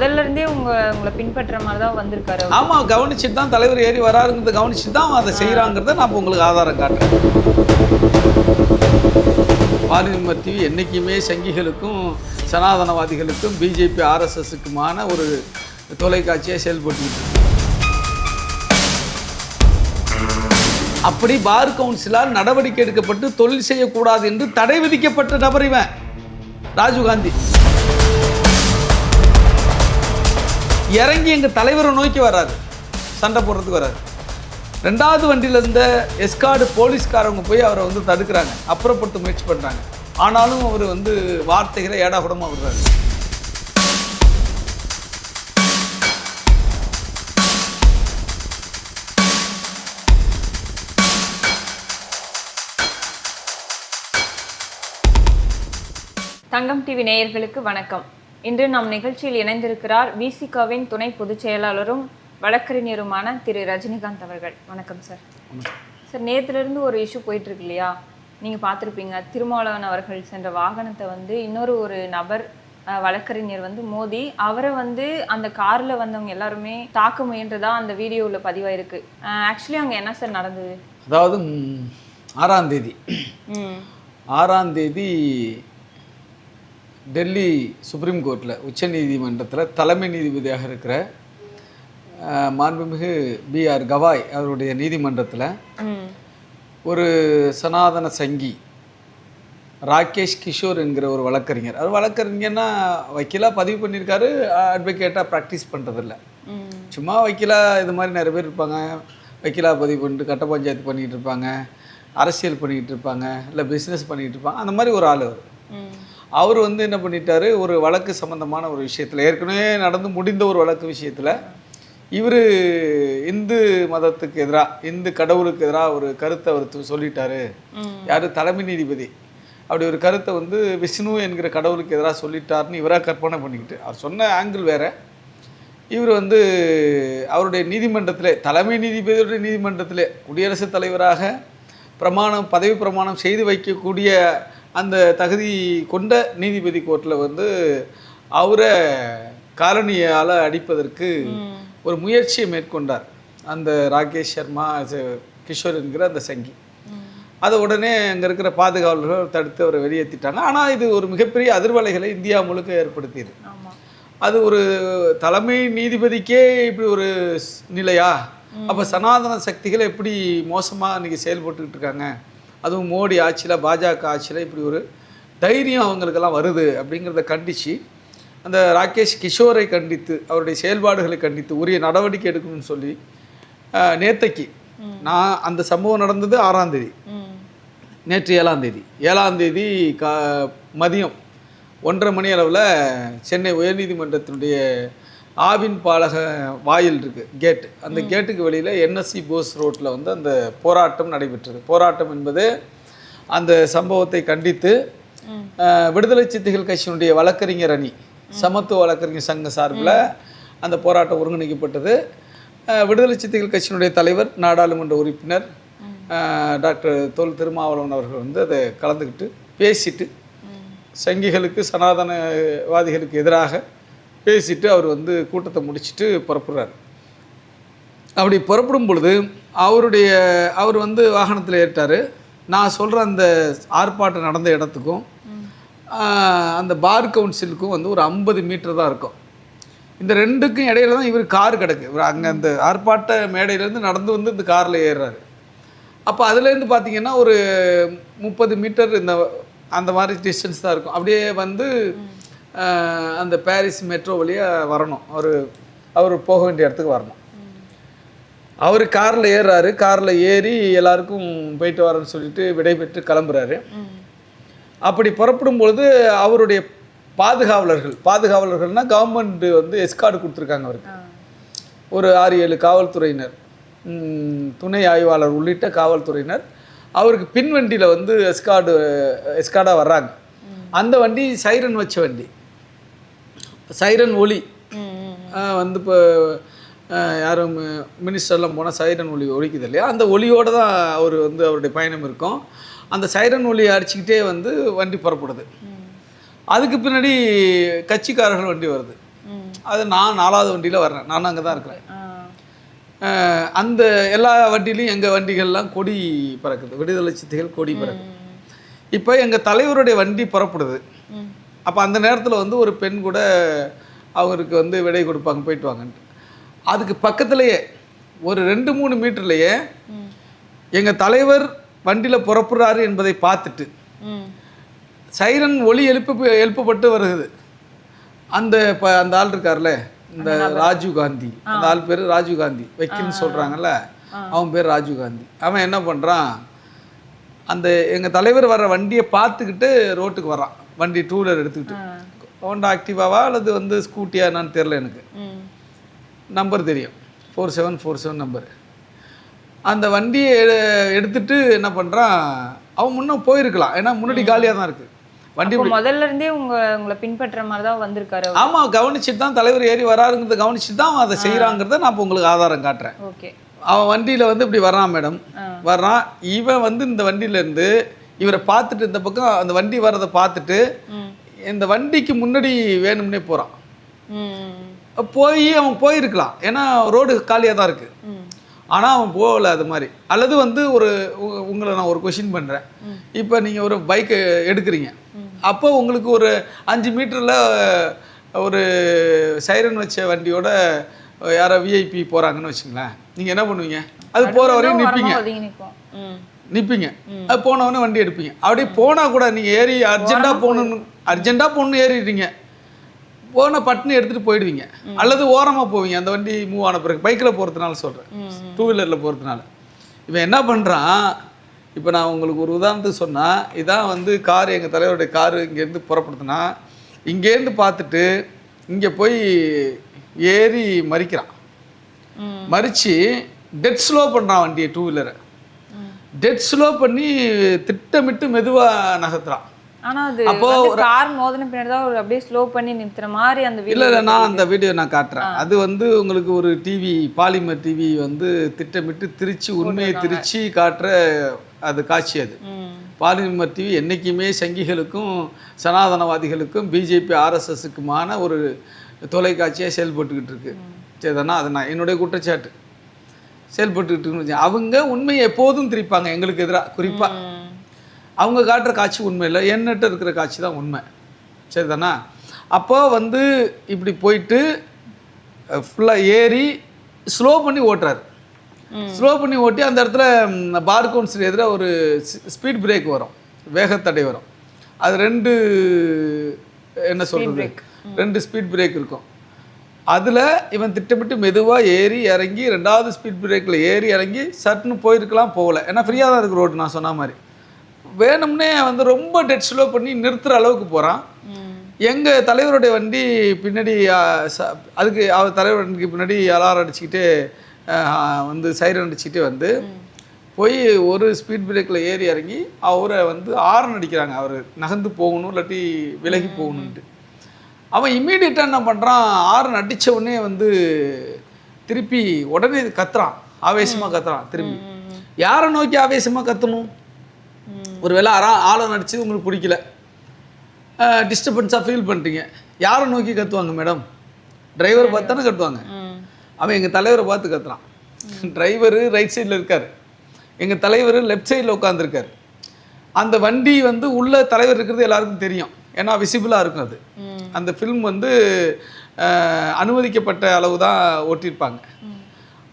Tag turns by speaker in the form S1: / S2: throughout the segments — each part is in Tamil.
S1: முதல்ல இருந்தே உங்க உங்களை பின்பற்ற மாதிரி தான் வந்திருக்காரு ஆமா
S2: ஆமாம் கவனிச்சுட்டு தான் தலைவர் ஏறி வராருங்கிறத கவனிச்சுட்டு தான் அவன் அதை செய்கிறாங்கிறத நான் உங்களுக்கு ஆதாரம் காட்டுறேன். பாலிமர் டிவி என்றைக்குமே சங்கிகளுக்கும் சனாதனவாதிகளுக்கும் பிஜேபி ஆர்எஸ்எஸுக்குமான ஒரு தொலைக்காட்சியாக செயல்பட்டு அப்படி பார் கவுன்சிலால் நடவடிக்கை எடுக்கப்பட்டு தொழில் செய்யக்கூடாது என்று தடை விதிக்கப்பட்ட நபர் இவன் ராஜீவ்காந்தி இறங்கி எங்கள் தலைவரை நோக்கி வராரு சண்டை போடுறதுக்கு வராரு ரெண்டாவது வண்டியில் இருந்த எஸ்கார்டு போலீஸ்காரவங்க போய் அவரை வந்து தடுக்கிறாங்க. அப்புறப்பட்டு முயற்சி பண்ணுறாங்க ஆனாலும் அவர் வந்து வார்த்தைகளை ஏடாகுடமாக விடுறாரு.
S1: தங்கம் டிவி நேயர்களுக்கு வணக்கம். இன்று நம் நிகழ்ச்சியில் இணைந்திருக்கிறார் விசிகாவின் துணை பொதுச் செயலாளரும் வழக்கறிஞருமான திரு ரஜினிகாந்த் அவர்கள். வணக்கம் சார். சார் நேத்துல ஒரு இஷ்யூ போயிட்டு இருக்கு இல்லையா நீங்க பார்த்திருப்பீங்க திருமாவளவன் அவர்கள் சென்ற வாகனத்தை வந்து இன்னொரு ஒரு நபர் வழக்கறிஞர் வந்து மோதி அவரை வந்து அந்த கார்ல வந்தவங்க எல்லாருமே தாக்க முயன்றதா அந்த வீடியோல பதிவாயிருக்கு. ஆக்சுவலி அங்க என்ன சார் நடந்தது?
S2: அதாவது ஆறாம் தேதி. ஆறாம் தேதி டெல்லி சுப்ரீம் கோர்ட்டில் உச்சநீதிமன்றத்தில் தலைமை நீதிபதியாக இருக்கிற மாண்புமிகு பிஆர் கவாய் அவருடைய நீதிமன்றத்தில் ஒரு சனாதன சங்கி ராகேஷ் கிஷோர் என்கிற ஒரு வழக்கறிஞர். அவர் வழக்கறிஞர்னா வக்கீலாக பதிவு பண்ணியிருக்காரு அட்வொகேட்டாக ப்ராக்டிஸ் பண்ணுறதில்ல சும்மா வக்கீலாக இது மாதிரி நிறைய பேர் இருப்பாங்க. வக்கீலாக பதிவு பண்ணிட்டு கட்ட பஞ்சாயத்து பண்ணிகிட்டு இருப்பாங்க. அரசியல் பண்ணிக்கிட்டு இருப்பாங்க. இல்லை பிஸ்னஸ் பண்ணிக்கிட்டு இருப்பாங்க. அந்த மாதிரி ஒரு ஆள் அவர். அவர் வந்து என்ன பண்ணிட்டாரு? ஒரு வழக்கு சம்பந்தமான ஒரு விஷயத்தில் ஏற்கனவே நடந்து முடிந்த ஒரு வழக்கு விஷயத்தில் இவர் இந்து மதத்துக்கு எதிராக இந்து கடவுளுக்கு எதிராக ஒரு கருத்தை அவர் சொல்லிட்டாரு. யார்? தலைமை நீதிபதி. அப்படி ஒரு கருத்தை வந்து விஷ்ணு என்கிற கடவுளுக்கு எதிராக சொல்லிட்டாருன்னு இவராக கற்பனை பண்ணிக்கிட்டு அவர் சொன்ன ஆங்கிள் வேற. இவர் வந்து அவருடைய நீதிமன்றத்திலே தலைமை நீதிபதியுடைய நீதிமன்றத்திலே குடியரசுத் தலைவராக பிரமாணம் பதவி பிரமாணம் செய்து வைக்கக்கூடிய அந்த தகுதி கொண்ட நீதிபதி கோர்ட்டில் வந்து அவரை காலனியால் அடிப்பதற்கு ஒரு முயற்சியை மேற்கொண்டார். அந்த ராகேஷ் சர்மா கிஷோர் என்கிற அந்த சங்கி. அதை உடனே அங்கே இருக்கிற பாதுகாவலர்கள் தடுத்து அவரை வெளியேற்றிட்டாங்க ஆனால் இது ஒரு மிகப்பெரிய அதிர்வலைகளை இந்தியா முழுக்க ஏற்படுத்தியது. அது ஒரு தலைமை நீதிபதிக்கே இப்படி ஒரு நிலையா? அப்போ சனாதன சக்திகள் எப்படி மோசமாக இன்றைக்கி செயல்பட்டுக்கிட்டு இருக்காங்க? அதுவும் மோடி ஆட்சியில் பாஜக ஆட்சியில் இப்படி ஒரு தைரியம் அவங்களுக்கெல்லாம் வருது அப்படிங்கிறத கண்டித்து அந்த ராகேஷ் கிஷோரை கண்டித்து அவருடைய செயல்பாடுகளை கண்டித்து உரிய நடவடிக்கை எடுக்கணும்னு சொல்லி நேத்தைக்கு நான் அந்த சம்பவம் நடந்தது ஆறாம் தேதி.
S1: ம்.
S2: நேற்று ஏழாம் தேதி. ஏழாம் தேதி கா மதியம் ஒன்றரை மணி அளவில் சென்னை உயர்நீதிமன்றத்தினுடைய ஆவின் பாலக வாயில் இருக்குது கேட் அந்த கேட்டுக்கு வெளியில் என்எஸ்சி போஸ் ரோட்டில் வந்து அந்த போராட்டம் நடைபெற்றது. போராட்டம் என்பது அந்த சம்பவத்தை கண்டித்து விடுதலை சிறுத்தைகள் கட்சியினுடைய வழக்கறிஞர் அணி சமத்துவ வழக்கறிஞர் சங்க சார்பில் அந்த போராட்டம் ஒருங்கிணைக்கப்பட்டது. விடுதலை சிறுத்தைகள் கட்சியினுடைய தலைவர் நாடாளுமன்ற உறுப்பினர் டாக்டர் தொல் திருமாவளவன் அவர்கள் வந்து அதை கலந்துக்கிட்டு பேசிட்டு சங்கிகளுக்கு சனாதனவாதிகளுக்கு எதிராக பேசிட்டு அவர் வந்து கூட்டத்தை முடிச்சுட்டு புறப்படுறாரு. அப்படி புறப்படும் பொழுது அவருடைய அவர் வந்து வாகனத்தில் ஏற்றார் நான் சொல்கிற அந்த ஆர்ப்பாட்டம் நடந்த இடத்துக்கும் அந்த பார் கவுன்சிலுக்கும் வந்து ஒரு ஐம்பது மீட்டர் தான் இருக்கும். இந்த ரெண்டுக்கும் இடையில தான் இவர் கார் கிடக்கு. இவர் அங்கே அந்த ஆர்ப்பாட்ட மேடையிலேருந்து நடந்து வந்து இந்த காரில் ஏறுறாரு. அப்போ அதுலேருந்து பார்த்தீங்கன்னா ஒரு முப்பது மீட்டர் இந்த அந்த மாதிரி டிஸ்டன்ஸ் தான் இருக்கும். அப்படியே வந்து அந்த பாரிஸ் மெட்ரோ வழியாக வரணும். அவர் அவர் போக வேண்டிய இடத்துக்கு வரணும். அவர் காரில் ஏறுறாரு. காரில் ஏறி எல்லாருக்கும் போயிட்டு வரேன்னு சொல்லிட்டு விடைபெற்று கிளம்புறாரு. அப்படி புறப்படும் பொழுது அவருடைய பாதுகாவலர்கள் பாதுகாவலர்கள்னா கவர்மெண்ட் வந்து எஸ்கார்டு கொடுத்துருக்காங்க அவருக்கு. ஒரு ஆறு ஏழு காவல்துறையினர் துணை ஆய்வாளர் உள்ளிட்ட காவல்துறையினர் அவருக்கு பின் வண்டியில் வந்து எஸ்கார்டு எஸ்கார்டாக வர்றாங்க. அந்த வண்டி சைரன் வச்ச வண்டி. சைரன் ஆஹ் வந்து இப்போ யாரும் மினிஸ்டர்லாம் போனால் சைரன் ஒலி ஒலிக்குது இல்லையா? அந்த ஒலியோடு தான் அவர் வந்து அவருடைய பயணம் இருக்கும். அந்த சைரன் ஒலியை அடிச்சுக்கிட்டே வந்து வண்டி புறப்படுது. அதுக்கு பின்னாடி கட்சிக்காரர்கள் வண்டி வருது. அது நான் நாலாவது வண்டியில் வர்றேன். நான் அங்கே தான் இருக்கிறேன். அந்த எல்லா வண்டிலையும் எங்கள் வண்டிகள்லாம் கொடி பறக்குது. விடுதலை சித்தைகள் கொடி பறக்குது. இப்போ எங்கள் தலைவருடைய வண்டி புறப்படுது. அப்போ அந்த நேரத்தில் வந்து ஒரு பெண் கூட அவருக்கு வந்து விடை கொடுப்பாங்க போயிட்டு வாங்கன்ட்டு. அதுக்கு பக்கத்துலேயே ஒரு ரெண்டு மூணு மீட்டர்லேயே. எங்கள் தலைவர் வண்டியில் புறப்படுறாரு என்பதை பார்த்துட்டு. சைரன் ஒளி எழுப்பு எழுப்பப்பட்டு வருகிறது. அந்த இப்போ அந்த ஆள் இருக்கார்ல இந்த ராஜீவ் காந்தி. அந்த ஆள் பேர் ராஜீவ் காந்தி. வைக்கின்னு சொல்கிறாங்கல்ல அவன் பேர் ராஜீவ் காந்தி. அவன் என்ன பண்ணுறான் அந்த எங்கள் தலைவர் வர்ற வண்டியை பார்த்துக்கிட்டு ரோட்டுக்கு வர்றான். வண்டி டூ வீலர் எடுத்துக்கிட்டு. ஹோண்டா ஆக்டிவாவா அல்லது வந்து ஸ்கூட்டியா என்னன்னு தெரில எனக்கு. நம்பர் தெரியும். Four seven four seven number அந்த வண்டியை எடுத்துட்டு என்ன பண்ணுறான் அவன் முன்னே போயிருக்கலாம். ஏன்னா முன்னாடி காலியாக தான் இருக்குது வண்டி
S1: முதல்ல இருந்தே உங்க உங்களை பின்பற்ற மாதிரி தான் வந்திருக்காரு.
S2: ஆமாம் கவனிச்சுட்டு தான் தலைவர் ஏறி வராருங்கிறத கவனிச்சுட்டு தான் அவன் அதை செய்கிறாங்கிறத நான் இப்போ உங்களுக்கு ஆதாரம் காட்டுறேன்.
S1: ஓகே.
S2: அவன் வண்டியில் வந்து இப்படி வர்றான் மேடம். வர்றான். இவன் வந்து இந்த வண்டியிலேருந்து இவரை பார்த்துட்டு இந்த பக்கம் அந்த வண்டி வர்றதை பார்த்துட்டு. இந்த வண்டிக்கு முன்னாடி வேணும்னே போகிறான். போய் அவன் போயிருக்கலாம். ஏன்னா ரோடு காலியாக தான் இருக்குது. ஆனால் அவன் போகல அது மாதிரி. அல்லது வந்து ஒரு உங்களை நான் ஒரு கொஷின் பண்ணுறேன் இப்போ நீங்கள் ஒரு பைக்கு எடுக்கிறீங்க. அப்போ உங்களுக்கு ஒரு அஞ்சு மீட்டரில் ஒரு சைரன் வச்ச வண்டியோட யாரோ விஐபி போகிறாங்கன்னு வச்சுங்களேன். நீங்கள் என்ன பண்ணுவீங்க? அது போகிற வரையும் நிற்பீங்க. நிற்பீங்க அது போனவொடனே வண்டி எடுப்பீங்க. அப்படியே போனால் கூட நீங்கள் ஏறி அர்ஜென்ட்டாக போகணுன்னு அர்ஜென்ட்டாக போகணுன்னு ஏறிடுறீங்க. போன பட்டுன்னு எடுத்துகிட்டு போயிடுவீங்க. அல்லது ஓரமாக போவீங்க. அந்த வண்டி மூவ் ஆன பிறகு பைக்கில் போகிறதுனால சொல்கிறேன். டூ வீலரில் போகிறதுனால இவன் என்ன பண்ணுறான் இப்போ நான் உங்களுக்கு ஒரு உதாரணத்துக்கு சொன்னால் இதான் வந்து கார் எங்கள் தலைவருடைய காரு இங்கேருந்து புறப்படுத்துனா இங்கேருந்து பார்த்துட்டு இங்கே போய் ஏறி மறிக்கிறான். மறித்து டெட் ஸ்லோ பண்ணுறான் வண்டியை டூ வீலரை. டெட் ஸ்லோ பண்ணி திட்டமிட்டு மெதுவாக நகர்த்துறான்.
S1: ஆனா அது
S2: அப்போ
S1: கார் மோதின பின்னாடி தான் ஒரு அப்படியே ஸ்லோ பண்ணி நிறுத்துற மாதிரி அந்த
S2: இல்லை இல்லை நான் அந்த வீடியோ நான் காட்டுறேன். அது வந்து உங்களுக்கு ஒரு டிவி பாலிமர் டிவி வந்து திட்டமிட்டு திருச்சி உண்மையை திருச்சி காட்டுற அது காட்சி அது. பாலிமர் டிவி என்றைக்குமே சங்கிகளுக்கும் சனாதனவாதிகளுக்கும் பிஜேபி ஆர்எஸ்எஸ்க்குமான ஒரு தொலைக்காட்சியாக செயல்பட்டுக்கிட்டு இருக்கு. சரிதானா அது நான் என்னுடைய குற்றச்சாட்டு. செயல்பட்டுக்கிட்டு. அவங்க உண்மையை எப்போதும் திரிப்பாங்க எங்களுக்கு எதிராக குறிப்பாக. அவங்க காட்டுற காட்சி உண்மை இல்லை என்னட்ட இருக்கிற காட்சி தான் உண்மை. சரிதானா? அப்போ வந்து இப்படி போயிட்டு ஃபுல்லாக ஏறி ஸ்லோ பண்ணி ஓட்டுறாரு. ஸ்லோ பண்ணி ஓட்டி அந்த இடத்துல பார் கவுன்சில் எதிராக ஒரு ஸ்பீட் பிரேக் வரும். வேகத்தடை வரும். அது ரெண்டு என்ன சொல்கிறது ரெண்டு ஸ்பீட் பிரேக் இருக்கும். அதில் இவன் திட்டமிட்டு மெதுவாக ஏறி இறங்கி ரெண்டாவது ஸ்பீட் பிரேக்கில் ஏறி இறங்கி சட்டுன்னு போயிருக்கலாம் போகல. ஏன்னா ஃப்ரீயாக தான் இருக்கு ரோடு நான் சொன்ன மாதிரி. வேணும்னே வந்து ரொம்ப டெட் ஸ்லோ பண்ணி நிறுத்துற அளவுக்கு போகிறான். எங்கள் தலைவருடைய வண்டி பின்னாடி அதுக்கு அவர் தலைவர் வண்டிக்கு பின்னாடி அலாரம் அடிச்சுக்கிட்டே வந்து சைரன் அடிச்சுக்கிட்டே வந்து போய் ஒரு ஸ்பீட் பிரேக்கில் ஏறி இறங்கி அவரை வந்து ஆரன் அடிக்கிறாங்க. அவர் நகர்ந்து போகணும் இல்லாட்டி விலகி போகணுன்ட்டு அவன் இம்மீடியட்டாக என்ன பண்ணுறான் ஆரன் அடிச்ச உடனே வந்து திருப்பி உடனே கத்துறான். ஆவேசமாக கத்துறான் திரும்பி. யாரை நோக்கி ஆவேசமாக கத்தணும்?
S1: ம்.
S2: ஒருவேளை அரா ஆளை நடிச்சு உங்களுக்கு பிடிக்கல. டிஸ்டர்பன்ஸாக ஃபீல் பண்ணிட்டீங்க யாரை நோக்கி கத்துவாங்க மேடம் டிரைவர் பார்த்து தானே கத்துவாங்க.
S1: ம்.
S2: அவன் எங்கள் தலைவரை பார்த்து கத்துறான். டிரைவரு ரைட் சைடில் இருக்கார். எங்கள் தலைவர் லெஃப்ட் சைடில் உட்காந்துருக்காரு அந்த வண்டி வந்து உள்ள தலைவர் இருக்கிறது எல்லாருக்கும் தெரியும். ஏன்னா விசிபிளாக இருக்கும் அது. அந்த ஃபில்ம் வந்து அனுமதிக்கப்பட்ட அளவு தான் ஓட்டியிருப்பாங்க
S1: ம்.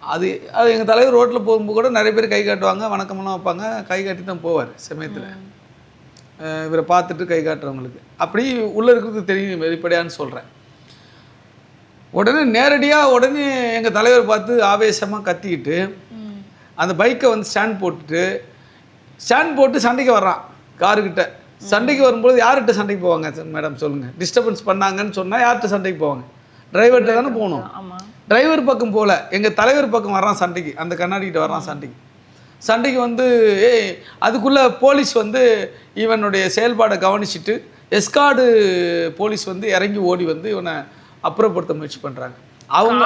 S2: அது அது எங்கள் தலைவர் ரோட்டில் போகும்போது கூட நிறைய பேர் கை காட்டுவாங்க வணக்கமெல்லாம் வைப்பாங்க கை காட்டி தான் போவார் சமயத்தில் இவரை பார்த்துட்டு கை காட்டுறவங்களுக்கு அப்படி உள்ளே இருக்கிறது தெரியும் வெளிப்படையான்னு சொல்கிறேன் உடனே நேரடியாக உடனே எங்கள் தலைவர் பார்த்து ஆவேசமாக கத்திக்கிட்டு. அந்த பைக்கை வந்து ஸ்டாண்ட் போட்டுட்டு ஸ்டாண்ட் போட்டு சண்டைக்கு வர்றான் காருக்கிட்ட சண்டைக்கு வரும்போது யார்கிட்ட சண்டைக்கு போவாங்க மேடம் சொல்லுங்கள் டிஸ்டர்பன்ஸ் பண்ணாங்கன்னு சொன்னால் யார்கிட்ட சண்டைக்கு போவாங்க? டிரைவர்கிட்ட தானே போகணும். டிரைவர் பக்கம் போகல எங்கள் தலைவர் பக்கம் வர்றான் சண்டைக்கு. அந்த கண்ணாடிக்கிட்ட வர்றான் சண்டைக்கு. சண்டைக்கு வந்து ஏய் அதுக்குள்ளே போலீஸ் வந்து இவனுடைய செயல்பாடை கவனிச்சிட்டு எஸ்கார்டு போலீஸ் வந்து இறங்கி ஓடி வந்து இவனை அப்புறப்படுத்த முயற்சி பண்ணுறாங்க அவங்க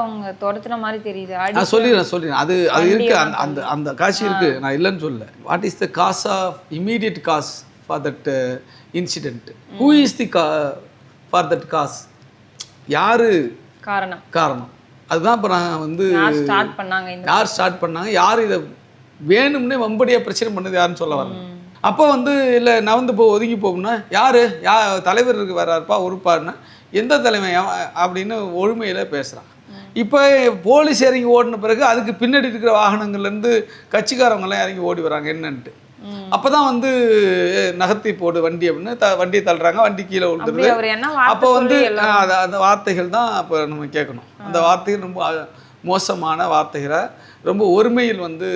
S1: அவங்க துரத்துன மாதிரி தெரியுது.
S2: நான் சொல்லிடுறேன் சொல்லிடுறேன். அது அது
S1: வண்டியை
S2: இருக்கு. அந்த அந்த அந்த காட்சி இருக்கு. நான் இல்லைன்னு சொல்லல. What is the cause of immediate cause for that incident who is the cause for that cos யார்?
S1: காரணம்.
S2: காரணம். அதுதான் இப்போ நான் வந்து
S1: ஸ்டார்ட் பண்ணாங்க
S2: யார் ஸ்டார்ட் பண்ணாங்க? யார் இதை வேணும்னே வம்படியாக பிரச்சனை பண்ணது யாருன்னு சொல்ல வரேன் அப்போ வந்து இல்லை நவந்து போ ஒதுங்கி போகும்னா யார்? யா தலைவர் இருக்கு வர்றாருப்பா உறுப்பாருன்னா எந்த தலைமை அப்படின்னு ஒழுமையில் பேசுகிறான் இப்போ போலீஸ் இறங்கி ஓடின பிறகு அதுக்கு பின்னாடி இருக்கிற வாகனங்கள்லேருந்து கட்சிக்காரவங்கெல்லாம் இறங்கி ஓடி வராங்க என்னன்ட்டு. அப்போ தான் வந்து "ஏ, நகர்த்தி போடு வண்டி அப்படின்னு த வண்டியை தள்ளுறாங்க வண்டி கீழே விழுந்துருது. அப்போ வந்து அந்த வார்த்தைகள் தான் அப்போ நம்ம கேட்கணும். அந்த வார்த்தைகள் ரொம்ப மோசமான வார்த்தைகளை ரொம்ப ஒருமையில் வந்து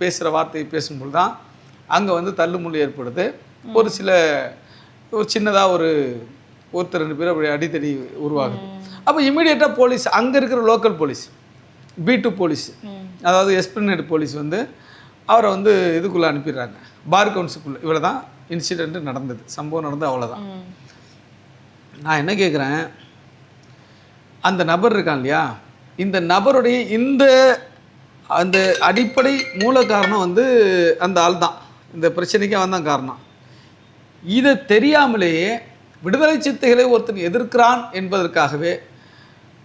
S2: பேசுகிற வார்த்தையை பேசும்போது தான் அங்கே வந்து தள்ளுமுள்ளு ஏற்படுது. ஒரு சில ஒரு சின்னதாக ஒரு ஒருத்தர் ரெண்டு பேர் அப்படி அடித்தடி உருவாகுது. அப்போ இமீடியட்டாக போலீஸ் அங்கே இருக்கிற local police P two police. அதாவது எஸ்பிரினேட் போலீஸ் வந்து அவரை வந்து இதுக்குள்ளே அனுப்பிடுறாங்க. பார் கவுன்சிலுக்குள்ளே இவ்வளோ தான் இன்சிடென்ட் நடந்தது. சம்பவம் நடந்தது அவ்வளோதான். நான் என்ன கேட்குறேன் அந்த நபர் இருக்கான் இல்லையா? இந்த நபருடைய இந்த அந்த அடிப்படை மூல காரணம் வந்து அந்த ஆள் தான். இந்த பிரச்சனைக்கு அவன் தான் காரணம். இதை தெரியாமலேயே விடுதலை சித்தைகளை ஒருத்தன் எதிர்க்கிறான் என்பதற்காகவே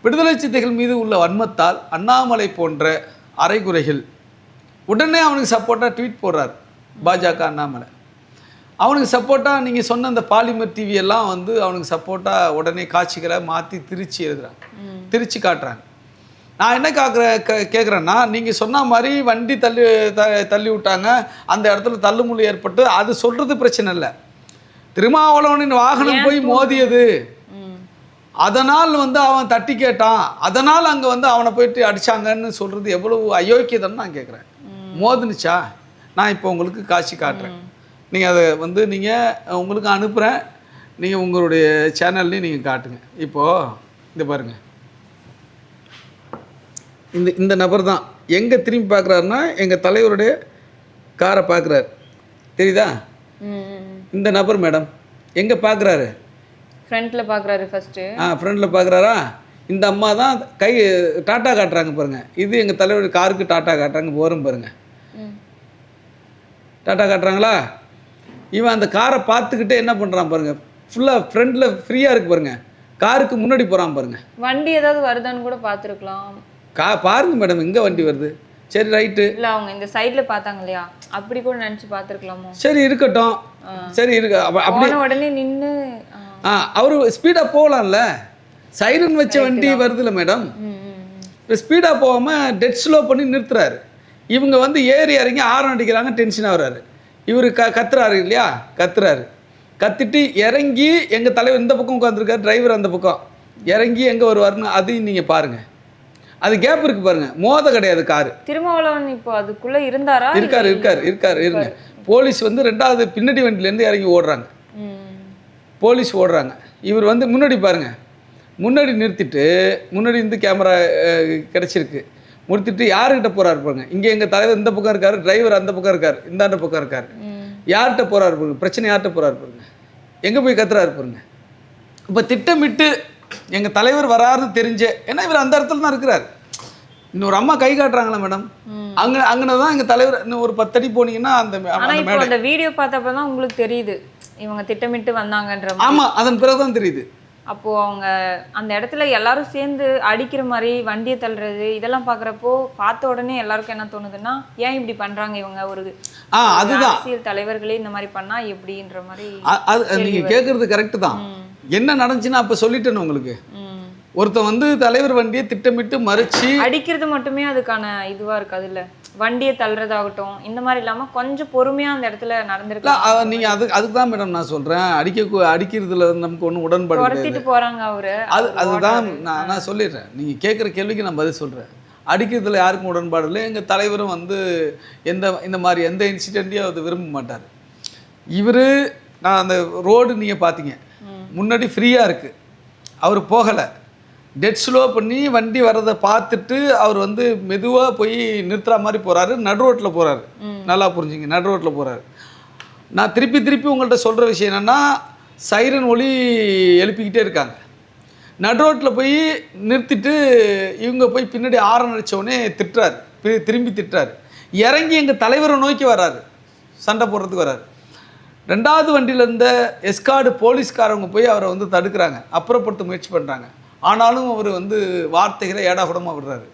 S2: விடுதலை சித்தைகள் மீது உள்ள வன்மத்தால் அண்ணாமலை போன்ற அரைகுறைகள் உடனே அவனுக்கு சப்போர்ட்டாக ட்வீட் போடுறார். பாஜக அண்ணாமலை. அவனுக்கு சப்போர்ட்டாக நீங்கள் சொன்ன அந்த பாலிமர் டிவி எல்லாம் வந்து அவனுக்கு சப்போர்ட்டாக உடனே காட்சிகளை மாற்றி திருச்சி எழுதுறாங்க. திருச்சி காட்டுறாங்க. நான் என்ன காக்குறேன் கேட்குறேன்னா நீங்கள் சொன்ன மாதிரி வண்டி தள்ளி த தள்ளி விட்டாங்க. அந்த இடத்துல தள்ளுமுள்ளு ஏற்பட்டு அது சொல்கிறது பிரச்சனை இல்லை. திருமாவளவனின் வாகனம் போய் மோதியது. அதனால் வந்து அவன் தட்டி கேட்டான். அதனால் அங்கே வந்து அவனை போயிட்டு அடிச்சாங்கன்னு சொல்கிறது எவ்வளவு அயோக்கியதன்னு நான் கேட்குறேன் மோதுனுச்சா? நான் இப்போ உங்களுக்கு காட்சி காட்டுறேன். நீங்கள் அதை வந்து நீங்கள் உங்களுக்கு அனுப்புகிறேன் நீங்கள் உங்களுடைய சேனல்லையும் நீங்கள் காட்டுங்க. இப்போது இந்த பாருங்கள் இந்த இந்த நபர் தான். எங்கே திரும்பி பார்க்குறாருன்னா எங்கள் தலைவருடைய காரை பார்க்குறாரு. தெரியுதா. இந்த நபர் மேடம் எங்கே பார்க்குறாரு?
S1: ஃப்ரண்ட்ல பாக்குறாரு ஃபர்ஸ்ட்
S2: ஆ ஃப்ரெண்டில் பார்க்குறாரா? இந்த அம்மா தான் கை டாட்டா காட்டுறாங்க பாருங்கள் இது எங்கள் தலைவர் காருக்கு டாட்டா காட்டுறாங்க. போகிறோம் பாருங்கள். டாட்டா காட்டுறாங்களா? இவன் அந்த காரை பார்த்துக்கிட்டே என்ன பண்ணுறான் பாருங்கள் ஃபுல்லாக ஃப்ரண்டில் ஃப்ரீயாக இருக்கு பாருங்கள் காருக்கு முன்னாடி போகிறான் பாருங்கள்
S1: வண்டி ஏதாவது வருதான்னு கூட பார்த்துருக்கலாம்.
S2: கா பாருங்க மேடம் எங்கே வண்டி வருது? சரி ரைட்டு
S1: இல்ல அவங்க இந்த சைடுல பார்த்தாங்க இல்லையா? அப்படி கூட நினைச்சு பார்த்துருக்கலாமோ?
S2: சரி இருக்கட்டும். சரி இருக்கு. அப்ப- அப்படி
S1: உடனே நின்னு ஆ.
S2: அவர் ஸ்பீடாக போகலாம்ல? சைரன் வச்ச வண்டி வருதுல்ல மேடம். இப்போ ஸ்பீடாக போகாமல் டெட் ஸ்லோ பண்ணி நிறுத்துறாரு. இவங்க வந்து ஏறி இறங்கி ஆரம் அடிக்கிறாங்க டென்ஷன் ஆகுறாரு இவர் க கத்துறாரு இல்லையா? கத்துறாரு. கத்திட்டு இறங்கி எங்கள் தலைவர் இந்த பக்கம் உட்காந்துருக்காரு டிரைவர் அந்த பக்கம். இறங்கி எங்கே வருவாருன்னு அதையும் நீங்கள் பாருங்கள் அது கேப் இருக்கு பாருங்க. மோத கிடையாது காரு.
S1: திருமாவளவன் இப்போ அதுக்குள்ள இருந்தாரா?
S2: இருக்காரு இருக்காரு இருக்காரு இருங்க. போலீஸ் வந்து ரெண்டாவது பின்னாடி வண்டியிலேருந்து இறங்கி ஓடுறாங்க. போலீஸ் ஓடுறாங்க. இவர் வந்து முன்னாடி பாருங்க. முன்னாடி நிறுத்திட்டு முன்னாடி இருந்து கேமரா கிடச்சிருக்கு. நிறுத்திட்டு யாருக்கிட்ட போறாரு பாருங்க. இங்கே எங்கள் தலைவர் இந்த பக்கம் இருக்காரு டிரைவர் அந்த பக்கம் இருக்காரு இந்தாண்ட பக்கம் இருக்காரு. யார்கிட்ட போறாரு பாருங்க பிரச்சனை யார்கிட்ட போறாரு பாருங்க. எங்கே போய் கத்துறாரு பாருங்க. இப்போ திட்டமிட்டு எங்கள் தலைவர் வராருன்னு தெரிஞ்ச ஏன்னா இவர் அந்த இடத்துல தான் இருக்கிறார். இன்னொரு அம்மா கை காட்டுறாங்களா மேடம். அங்கே அங்கே தான் எங்கள் தலைவர் இன்னும் ஒரு பத்தடி போனீங்கன்னா அந்த அந்த
S1: வீடியோ பார்த்தப்ப தான் உங்களுக்கு தெரியுது. இவங்க திட்டமிட்டு வந்தாங்கன்ற.
S2: ஆமாம் அதன் பிறகு தான் தெரியுது.
S1: அப்போ அவங்க அந்த இடத்துல எல்லாரும் சேர்ந்து அடிக்கிற மாதிரி வண்டியை தள்ளுறது இதெல்லாம் பார்க்குறப்போ பார்த்த உடனே எல்லாருக்கும் என்ன தோணுதுன்னா ஏன் இப்படி பண்றாங்க இவங்க? ஒரு
S2: அதுதான்.
S1: அரசியல் தலைவர்களே இந்த மாதிரி பண்ணா எப்படின்ற மாதிரி
S2: அது நீங்கள் கேட்குறது கரெக்டு தான். என்ன நடந்துச்சுன்னா அப்போ சொல்லிட்டேன்னு உங்களுக்கு. ஒருத்தன் வந்து தலைவர் வண்டியை திட்டமிட்டு மறிச்சு
S1: அடிக்கிறது மட்டுமே அதுக்கான இதுவா இருக்காது இல்ல வண்டியை தள்ளுறதாகட்டும் இந்த மாதிரி இல்லாம கொஞ்சம் பொறுமையா அந்த இடத்துல நடந்திருக்கு
S2: நீங்கள் அது அதுக்கு தான் மேடம் நான் சொல்கிறேன் அடிக்க அடிக்கிறதுல நமக்கு ஒன்றும் உடன்பாடு
S1: துரத்திட்டு போறாங்க அவரு.
S2: அது அதுதான். நான் நான் சொல்லிடுறேன். நீங்கள் கேட்குற கேள்விக்கு நான் பதில் சொல்கிறேன் அடிக்கிறதுல யாருக்கும் உடன்பாடு இல்லை. எங்கள் தலைவரும் வந்து எந்த இந்த மாதிரி எந்த இன்சிடெண்ட்டையும் அது விரும்ப மாட்டார். இவர் நான் அந்த ரோடு நீங்கள் பார்த்தீங்க. முன்னாடி ஃப்ரீயாக இருக்குது அவர் போகலை. டெட் ஸ்லோ பண்ணி வண்டி வர்றதை பார்த்துட்டு அவர் வந்து மெதுவாக போய் நிறுத்துற மாதிரி போகிறாரு நடு ரோட்டில் போகிறாரு. நல்லா புரிஞ்சுங்க. நடு ரோட்டில் போகிறாரு நான் திருப்பி திருப்பி உங்கள்கிட்ட சொல்கிற விஷயம் என்னென்னா சைரன் ஒலி எழுப்பிக்கிட்டே இருக்காங்க. நடு ரோட்டில் போய் நிறுத்திட்டு இவங்க போய் பின்னாடி ஆரம் அடிச்ச திட்டுறாரு. திரு- திரும்பி திட்டுறாரு. இறங்கி எங்கள் தலைவரை நோக்கி வராரு சண்டை போடுறதுக்கு வராரு ரெண்டாவது வண்டியில் இருந்த எஸ்கார்டு போலீஸ்காரவங்க போய் அவரை வந்து தடுக்கிறாங்க. அப்புறப்படுத்த முயற்சி பண்ணுறாங்க ஆனாலும் அவர் வந்து வார்த்தைகளை ஏடாகுடமாக விடுறாரு.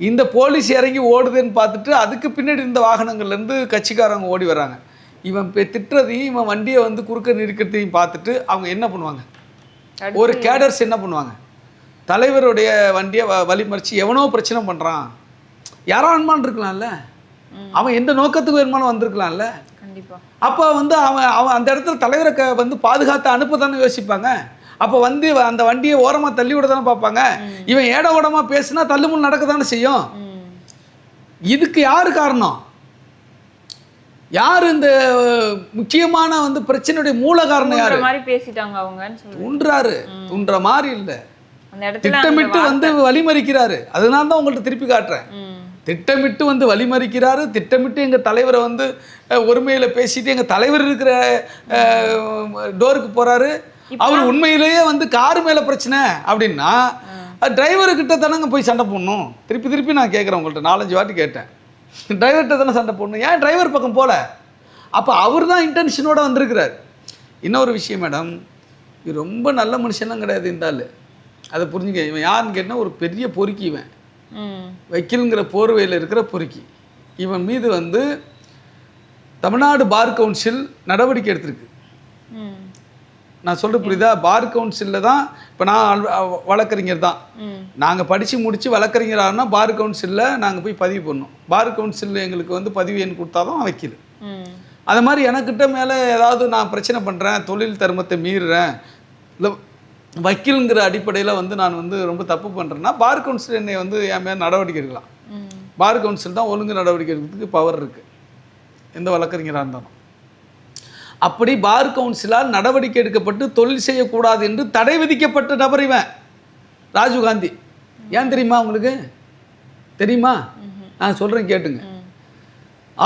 S2: இந்த போலீஸ் இறங்கி ஓடுதுன்னு பார்த்துட்டு அதுக்கு பின்னாடி இருந்த வாகனங்கள்லேருந்து கட்சிக்காரங்க ஓடி வராங்க. இவன் திட்டுறதையும் இவன் வண்டியை வந்து குறுக்க நிற்கிறதையும் பார்த்துட்டு அவங்க என்ன பண்ணுவாங்க? ஒரு கேடர்ஸ் என்ன பண்ணுவாங்க? தலைவருடைய வண்டியை வ வழிமறிச்சு எவனோ பிரச்சனை பண்ணுறான் யாரோ அனுமான் இருக்கலாம்ல. அவன் எந்த நோக்கத்துக்கு வேணுமானும் வந்திருக்கலாம்ல அப்போ வந்து அவன் அவன் அந்த இடத்துல தலைவரை க வந்து பாதுகாத்து அனுப்ப தானே யோசிப்பாங்க? அப்போ வந்து அந்த வண்டியை ஓரமாக தள்ளி விட தானே பார்ப்பாங்க. இவன் ஏட ஓடமாக பேசுனா தள்ளுமுள் நடக்க தானே செய்யும். இதுக்கு யார் காரணம்? யார் இந்த முக்கியமான வந்து பிரச்சனையுடைய மூல காரணம் யார்?
S1: மாதிரி பேசிட்டாங்க சொல்லி
S2: தூண்டுறாரு. தூண்டுற மாதிரி இல்லை. திட்டமிட்டு வந்து வழிமறிக்கிறாரு. அதனால தான் உங்கள்ட்ட திருப்பி காட்டுறேன். திட்டமிட்டு வந்து வழிமறிக்கிறாரு. திட்டமிட்டு எங்கள் தலைவரை வந்து ஒருமையில் பேசிட்டு எங்கள் தலைவர் இருக்கிற டோருக்கு போகிறாரு அவர் உண்மையிலேயே வந்து கார் மேலே பிரச்சனை அப்படின்னா டிரைவர்கிட்ட தானங்க போய் சண்டை போடணும்? திருப்பி திருப்பி நான் கேட்குறேன் உங்கள்கிட்ட நாலஞ்சு வாட்டி கேட்டேன். டிரைவர்கிட்ட தானே சண்டை போடணும்? ஏன் டிரைவர் பக்கம் போல? அப்போ அவர் தான் இன்டென்ஷனோட வந்திருக்கிறார். இன்னொரு விஷயம் மேடம் இது ரொம்ப நல்ல மனுஷன்லாம் கிடையாது இந்த ஆள். அதை புரிஞ்சுக்க இவன் யாருன்னு கேட்டால் ஒரு பெரிய பொறுக்கி இவன். வக்கீலுங்கிற போர்வையில் இருக்கிற பொறுக்கி. இவன் மீது வந்து தமிழ்நாடு பார் கவுன்சில் நடவடிக்கை எடுத்திருக்கு. நான் சொல்கிறது புரியுதா? பார் கவுன்சிலில் தான் இப்போ நான் வழக்கறிஞர் தான். நாங்கள் படித்து முடித்து வழக்கறிஞர் ஆனா பார் கவுன்சிலில் நாங்கள் போய் பதிவு பண்ணோம் பார் கவுன்சிலில் எங்களுக்கு வந்து பதிவு எண் கொடுத்தா தான் வக்கீல்
S1: ம்.
S2: அது மாதிரி எனக்கிட்ட மேலே ஏதாவது நான் பிரச்சனை பண்ணுறேன் தொழில் தர்மத்தை மீறுறேன் இல்லை வக்கீலுங்கிற அடிப்படையில் வந்து நான் வந்து ரொம்ப தப்பு பண்ணுறேன்னா பார் கவுன்சில் என்னை வந்து என் மேலே நடவடிக்கை எடுக்கலாம். பார் கவுன்சில் தான் ஒழுங்கு நடவடிக்கை எடுக்கிறதுக்கு பவர் இருக்குது எந்த வழக்கறிஞராக இருந்தாலும். அப்படி பார் கவுன்சிலால் நடவடிக்கை எடுக்கப்பட்டு தொழில் செய்யக்கூடாது என்று தடை விதிக்கப்பட்ட நபர் இவன். ராஜீவ்காந்தி ஏன் தெரியுமா உங்களுக்கு? தெரியுமா? நான் சொல்கிறேன் கேட்டுங்க.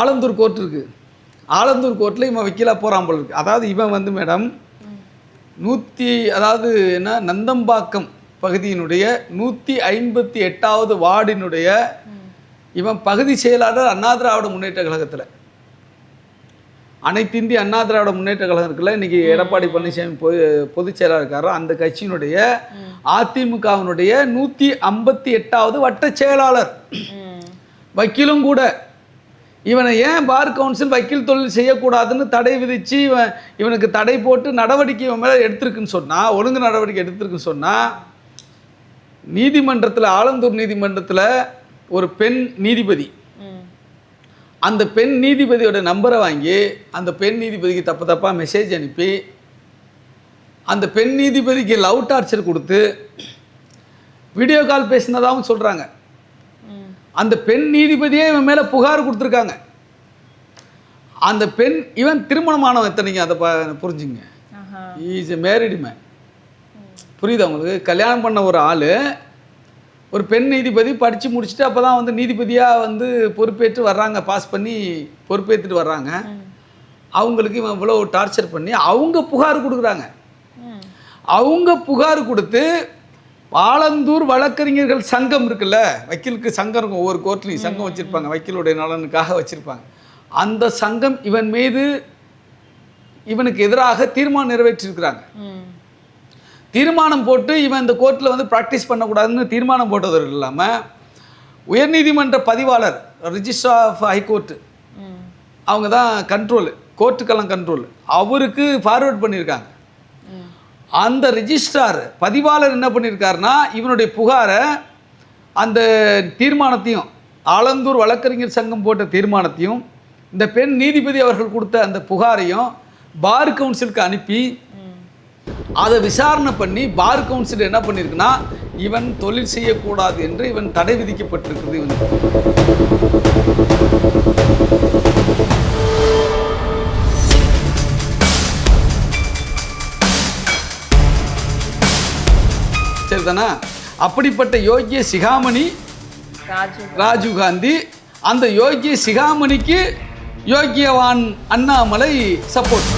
S2: ஆலந்தூர் கோர்ட் இருக்குது ஆலந்தூர் கோர்ட்டில் இவன் வக்கீலாக போகிறான் போல இருக்கு. அதாவது இவன் வந்து மேடம் நூற்றி அதாவது என்ன நந்தம்பாக்கம் பகுதியினுடைய நூற்றி ஐம்பத்தி எட்டாவது வார்டினுடைய இவன் பகுதி செயலாளர் அண்ணா திராவிட முன்னேற்ற கழகத்தில். அனைத்து இந்திய அண்ணா திராவிட முன்னேற்ற கழகம் இருக்குல்ல இன்னைக்கு எடப்பாடி பழனிசாமி பொது பொதுச் செயலாளர் இருக்காரோ அந்த கட்சியினுடைய அதிமுகவினுடைய நூற்றி ஐம்பத்தி எட்டாவது வட்ட செயலாளர். வக்கீலும் கூட இவனை ஏன் பார் கவுன்சில் வக்கீல் தொழில் செய்யக்கூடாதுன்னு தடை விதித்து இவன் இவனுக்கு தடை போட்டு நடவடிக்கை இவன் மேலே எடுத்திருக்குன்னு சொன்னால் ஒழுங்கு நடவடிக்கை எடுத்திருக்குன்னு சொன்னால் நீதிமன்றத்தில் ஆலந்தூர் நீதிமன்றத்தில் ஒரு பெண் நீதிபதி. அந்த பெண் நீதிபதியோட நம்பரை வாங்கி அந்த பெண் நீதிபதிக்கு தப்பு தப்பாக மெசேஜ் அனுப்பி அந்த பெண் நீதிபதிக்கு லவ் டார்ச்சர் கொடுத்து வீடியோ கால் பேசினதாகவும் சொல்கிறாங்க. அந்த பெண் நீதிபதியே இவன் மேலே புகார் கொடுத்துருக்காங்க. அந்த பெண் இவன் திருமணமானவன் எத்தனைங்க அதை புரிஞ்சுங்க. இஸ் எ மேரிடு மேன் புரியுதா உங்களுக்கு? கல்யாணம் பண்ண ஒரு ஆள் ஒரு பெண் நீதிபதி படித்து முடிச்சுட்டு அப்போ தான் வந்து நீதிபதியாக வந்து பொறுப்பேற்று வர்றாங்க. பாஸ் பண்ணி பொறுப்பேற்றுட்டு வர்றாங்க. அவங்களுக்கு இவன் இவ்வளோ டார்ச்சர் பண்ணி அவங்க புகார் கொடுக்குறாங்க. அவங்க புகார் கொடுத்து ஆலந்தூர் வழக்கறிஞர்கள் சங்கம் இருக்குல்ல வக்கீலுக்கு சங்கம் இருக்கும். ஒவ்வொரு கோர்ட்லையும் சங்கம் வச்சுருப்பாங்க. வக்கீலுடைய நலனுக்காக வச்சுருப்பாங்க. அந்த சங்கம் இவன் மீது இவனுக்கு எதிராக தீர்மானம் நிறைவேற்றிருக்கிறாங்க. தீர்மானம் போட்டு இவன் இந்த கோர்ட்டில் வந்து ப்ராக்டிஸ் பண்ணக்கூடாதுன்னு தீர்மானம் போட்டது இல்லாமல் உயர்நீதிமன்ற பதிவாளர் ரிஜிஸ்ட்ரார் ஆஃப் ஹைகோர்ட்டு அவங்க தான் கண்ட்ரோலு கோர்ட்டுக்கெல்லாம் கண்ட்ரோல் அவருக்கு ஃபார்வேர்ட் பண்ணியிருக்காங்க. அந்த ரிஜிஸ்ட்ரார் பதிவாளர் என்ன பண்ணியிருக்காருன்னா இவனுடைய புகாரை அந்த தீர்மானத்தையும் ஆலந்தூர் வழக்கறிஞர் சங்கம் போட்ட தீர்மானத்தையும் இந்த பெண் நீதிபதி அவர்கள் கொடுத்த அந்த புகாரையும் பார் கவுன்சிலுக்கு அனுப்பி அதை விசாரணை பண்ணி பார் கவுன்சில் என்ன பண்ணியிருக்குன்னா இவன் தொழில் செய்யக்கூடாது என்று இவன் தடை விதிக்கப்பட்டிருக்கிறது சரிதானா? அப்படிப்பட்ட யோகிய சிகாமணி
S1: ராஜு
S2: ராஜீவ் காந்தி அந்த யோகிய சிகாமணிக்கு யோகியவான் அண்ணாமலை சப்போர்ட்